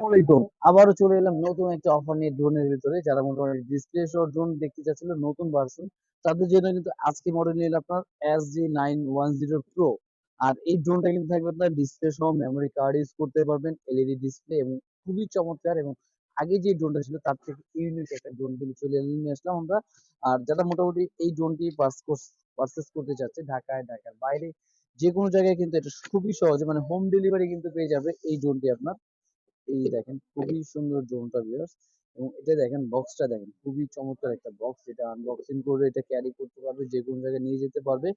আসসালামাইকুম আবারও চলে এলাম নতুন একটা অফার নিয়ে ড্রোনের ভিতরে। যারা মোটামুটি ডিসপ্লে সহ ড্রোন দেখতে চাচ্ছিল, নতুন ভার্সন তাদের জন্য কিন্তু আজকে মডেল নিয়ে আপনার S G nine one zero pro আর এই ড্রোনটা কিন্তু থাকবে আপনার ডিসপ্লে সহ মেমোরি কার্ড ইউজ করতে পারবেন এলইডি ডিসপ্লে এবং খুবই চমৎকার এবং আগে যে ড্রোনটা ছিল তার থেকে ইউনিক একটা ড্রোন কিন্তু চলে নিয়ে আসলাম আমরা। আর যারা মোটামুটি এই ড্রোনটি পারচেস করতে চাচ্ছে, ঢাকায়, ঢাকার বাইরে যে কোনো জায়গায় কিন্তু এটা খুবই সহজে মানে হোম ডেলিভারি কিন্তু পেয়ে যাবে এই ড্রোনটি আপনার। এই দেখেন খুবই সুন্দর ড্রোনটা ভিউয়ার্স এবং এটা দেখেন বক্সটা দেখেন, খুবই চমৎকার একটা বক্স এটা আনবক্সিং করে এটা ক্যারি করতে পারবে, যে কোনো জায়গায় নিয়ে যেতে পারবে।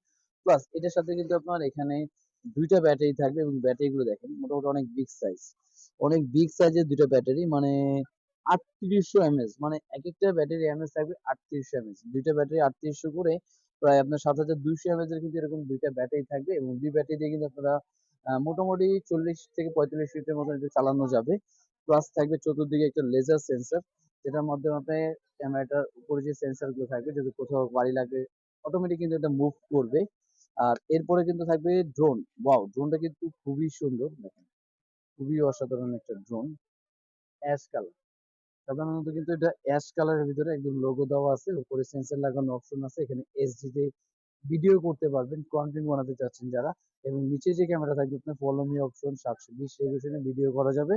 প্লাস এটার সাথে কিন্তু আপনার এখানে দুইটা ব্যাটারি থাকবে এবং ব্যাটারিগুলো দেখেন মোটামুটি অনেক বিগ সাইজ অনেক বিগ সাইজের দুটো ব্যাটারি মানে আটত্রিশশো এমএস মানে এক একটা ব্যাটারি এমএস থাকবে আটত্রিশশো এমএস দুইটা ব্যাটারি আটত্রিশশো করে প্রায় আপনার সাত হাজার দুইশো এমএস এর কিন্তু এরকম দুইটা ব্যাটারি থাকবে এবং দুই ব্যাটারি দিয়ে কিন্তু আপনারা মোটামুটি চল্লিশ থেকে পঁয়তাল্লিশ মিনিটের মতো এটা চালানো যাবে। প্লাস থাকবে চতুর্দিকে একটা লেজার সেন্সার যেটার মাধ্যমে আপনি ক্যামেরাটার উপরে যে সেন্সরগুলো থাকবে, যদি কোথাও বাড়ি লাগে অটোমেটিক কিন্তু এটা মুভ করবে। আর এরপরে কিন্তু থাকবে ড্রোন ওয়াও ড্রোনটা কিন্তু খুবই সুন্দর। দেখেন, খুবই অসাধারণ একটা ড্রোন অ্যাশ কালার সাধারণত কিন্তু এটা অ্যাশ কালারের ভিতরে একদম লোগো দেওয়া আছে, উপরে সেন্সার লাগানো অপশন আছে, এখানে তে ভিডিও করতে পারবেন কন্টেন্ট বানাতে চাচ্ছেন যারা এবং নিচে যে ক্যামেরা থাকবে, আপনার ফলো মি অপশন সাতশো বিশ ভিডিও করা যাবে।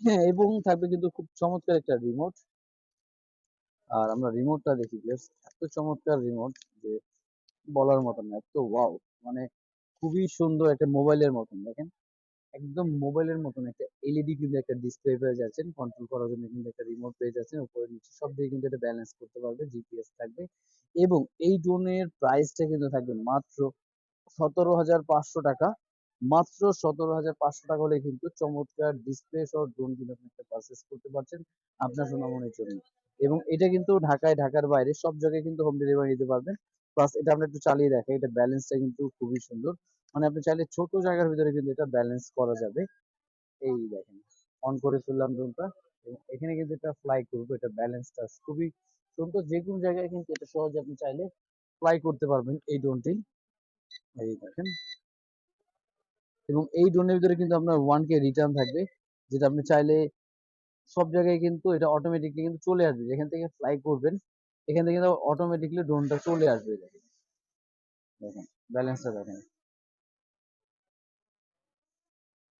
হ্যাঁ এবং থাকবে কিন্তু খুব চমৎকার একটা রিমোট আর আমরা রিমোটটা দেখি এত চমৎকার রিমোট যে বলার মতন এত ওয়াও মানে খুবই সুন্দর একটা মোবাইলের মতন, দেখেন। একদম মোবাইলের মতন একটা এলইডি কিন্তু একটা ডিসপ্লে পেয়ে যাচ্ছেন। কন্ট্রোল করার জন্য কিন্তু একটা রিমোট পেয়ে যাচ্ছেন। উপরে নিচে সব দিকে কিন্তু এটা ব্যালেন্স করতে পারবে জিপিএস থাকবে। এবং এই ড্রোনের প্রাইসটা কিন্তু থাকবে মাত্র সতেরো হাজার পাঁচশো টাকা। মাত্র সতেরো হাজার পাঁচশো টাকা হলে কিন্তু চমৎকার ডিসপ্লে সহ ড্রোন কিন্তু আপনি একটা পারচেস করতে পারছেন আপনার সোনামনির জন্য। এবং এটা কিন্তু ঢাকায়, ঢাকার বাইরে সব জায়গায় কিন্তু হোম ডেলিভারি দিতে পারবেন। প্লাস এটা আমরা একটু চালিয়ে দেখাই, এটা ব্যালেন্সটা কিন্তু খুবই সুন্দর। মানে আপনি চাইলে ছোট জায়গার ভিতরে কিন্তু এটা ব্যালেন্স করা যাবে। এই দেখেন অন করে ফেললাম ড্রোনটা এখানে কিন্তু এটা ফ্লাই করবে, এটা ব্যালেন্সটা খুবই সুন্দর। যে কোনো জায়গায় কিন্তু এটা সহজে আপনি চাইলে ফ্লাই করতে পারবেন এই ড্রোনটি এই দেখেন। এবং এই ড্রোনের ভিতরে কিন্তু আপনার ওয়ান কে রিটার্ন থাকবে, যেটা আপনি চাইলে সব জায়গায় কিন্তু এটা অটোমেটিকলি কিন্তু চলে আসবে। যেখান থেকে ফ্লাই করবেন এখান থেকে অটোমেটিকলি ড্রোনটা চলে আসবে দেখেন। দেখেন ব্যালেন্সটা দেখেন।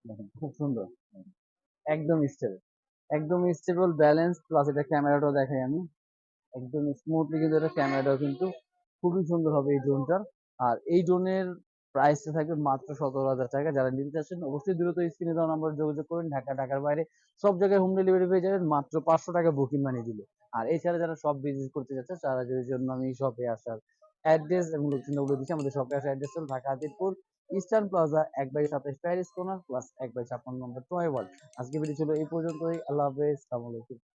দেখেন, খুব সুন্দর। একদম স্টেবল একদম স্টেবল ব্যালেন্স প্লাস এটা ক্যামেরাটাও দেখাই আমি। একদম স্মুথলি কিন্তু এটা ক্যামেরাটাও কিন্তু খুবই সুন্দর হবে এই ড্রোনটার আর এই ড্রোনের প্রাইসটা থাকবে মাত্র সতেরো হাজার টাকা। যারা নিতে চাচ্ছেন অবশ্যই দ্রুত স্ক্রিনে দেওয়া নাম্বার যোগাযোগ করুন। ঢাকা, ঢাকার বাইরে সব জায়গায় হোম ডেলিভারি পেয়ে যাবেন মাত্র পাঁচশো টাকা বুকিং মানি দিলে। আর এছাড়া যারা সব ভিজিট করতে যাচ্ছে তাদের জন্য আমি শপে আসার অ্যাড্রেস এবং লোকেশনটা বলে দিচ্ছি, আমাদের শপে আসার অ্যাড্রেস হল ঢাকা হাতিরপুর ইস্টার্ন প্লাজা এক বাই সাতাশ প্যারিস কোনার প্লাস এক বাই ছাপ্পান্ন নম্বর টয় ওয়ার্ল্ড আজকে ভিডিও ছিল এই পর্যন্তই। আল্লাহ হাফেজ। সালামালাইকুম